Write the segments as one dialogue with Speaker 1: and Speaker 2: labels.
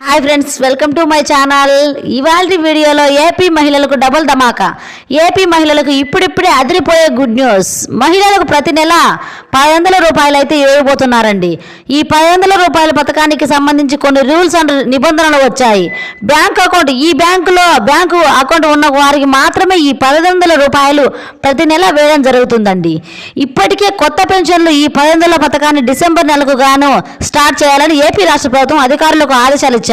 Speaker 1: Hi friends welcome to my channel ఇవాళ వీడియోలో AP మహిళలకు డబుల్ ధమాకా. ఏపీ మహిళలకు ఇప్పుడిప్పుడే అదిరిపోయే గుడ్ న్యూస్ మహిళలకు ప్రతి నెల పది వందల రూపాయలు అయితే ఇవ్వబోతున్నారండి. ఈ పది వందల రూపాయల పథకానికి సంబంధించి కొన్ని రూల్స్ అండ్ నిబంధనలు వచ్చాయి. బ్యాంక్ అకౌంట్ ఈ బ్యాంకులో బ్యాంకు అకౌంట్ ఉన్న వారికి మాత్రమే ఈ పది వందల రూపాయలు ప్రతి నెల వేయడం జరుగుతుందండి. ఇప్పటికే కొత్త పెన్షన్లు ఈ పది వందల పథకాన్ని డిసెంబర్ నెలకు గాను స్టార్ట్ చేయాలని ఏపీ రాష్ట్ర ప్రభుత్వం అధికారులకు ఆదేశాలు ఇచ్చారు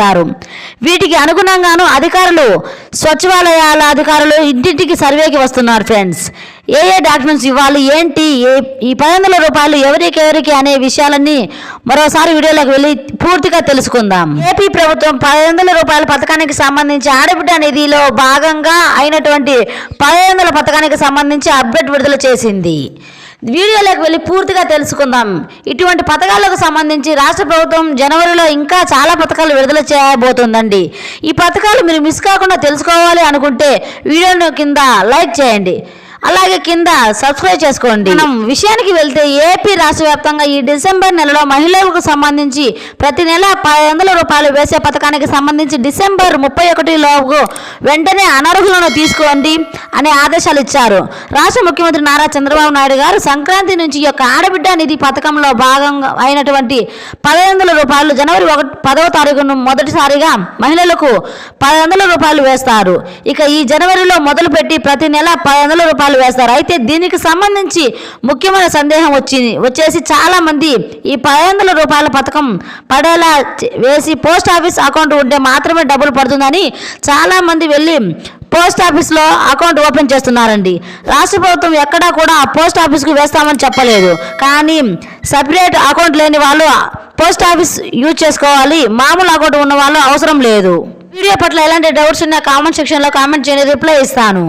Speaker 1: వీటికి అనుగుణంగాను అధికారులు సచివాలయాల అధికారులు ఇంటింటికి సర్వేకి వస్తున్నారు ఫ్రెండ్స్. ఏ ఏ డాక్యుమెంట్స్ ఇవ్వాలి ఏంటి ఏ- ఈ పది వందల రూపాయలు ఎవరికెవరికి అనే విషయాలన్నీ మరోసారి వీడియోలోకి వెళ్ళి పూర్తిగా తెలుసుకుందాం. ఏపీ ప్రభుత్వం పది వందల రూపాయల పథకానికి సంబంధించి ఆడబిడ్డ నిధిలో భాగంగా అయినటువంటి పది వందల పథకానికి సంబంధించి అప్డేట్ విడుదల చేసింది. వీడియోలోకి వెళ్ళి పూర్తిగా తెలుసుకుందాం. ఇటువంటి పథకాలకు సంబంధించి రాష్ట్ర ప్రభుత్వం జనవరిలో ఇంకా చాలా పథకాలు విడుదల చేయబోతుందండి. ఈ పథకాలు మీరు మిస్ కాకుండా తెలుసుకోవాలి అనుకుంటే వీడియోను కింద లైక్ చేయండి. అలాగే కింద సబ్స్క్రైబ్ చేసుకోండి. మనం విషయానికి వెళ్తే ఏపీ రాష్ట్ర వ్యాప్తంగా ఈ డిసెంబర్ నెలలో మహిళలకు సంబంధించి ప్రతి నెల పది వందల రూపాయలు వేసే పథకానికి సంబంధించి డిసెంబర్ ముప్పై ఒకటిలోపు వెంటనే అనర్హులను తీసుకోండి అనే ఆదేశాలు ఇచ్చారు. రాష్ట్ర ముఖ్యమంత్రి నారా చంద్రబాబు నాయుడు గారు సంక్రాంతి నుంచి యొక్క ఆడబిడ్డ నిధి పథకంలో భాగంగా అయినటువంటి పది వందల రూపాయలు జనవరి ఒకటి పదవ తారీఖును మొదటిసారిగా మహిళలకు పది వందల రూపాయలు వేస్తారు. ఇక ఈ జనవరిలో మొదలుపెట్టి ప్రతి నెల పది వందల రూపాయలు వేస్తారు. అయితే దీనికి సంబంధించి ముఖ్యమైన సందేహం వచ్చింది. వచ్చేసి చాలా మంది ఈ పది వందల రూపాయల పథకం పడేలా వేసి పోస్ట్ ఆఫీస్ అకౌంట్ ఉంటే మాత్రమే డబ్బులు పడుతుందని చాలా మంది వెళ్ళి పోస్ట్ ఆఫీస్లో అకౌంట్ ఓపెన్ చేస్తున్నారండి. రాష్ట్ర ప్రభుత్వం ఎక్కడా కూడా పోస్ట్ ఆఫీస్కు వేస్తామని చెప్పలేదు. కానీ సపరేట్ అకౌంట్ లేని వాళ్ళు పోస్ట్ ఆఫీస్ యూజ్ చేసుకోవాలి. మామూలు అకౌంట్ ఉన్న వాళ్ళు అవసరం లేదు. వీడియో పట్ల ఎలాంటి డౌట్స్ ఉన్నా కామెంట్ సెక్షన్లో కామెంట్ చేయండి. రిప్లై ఇస్తాను.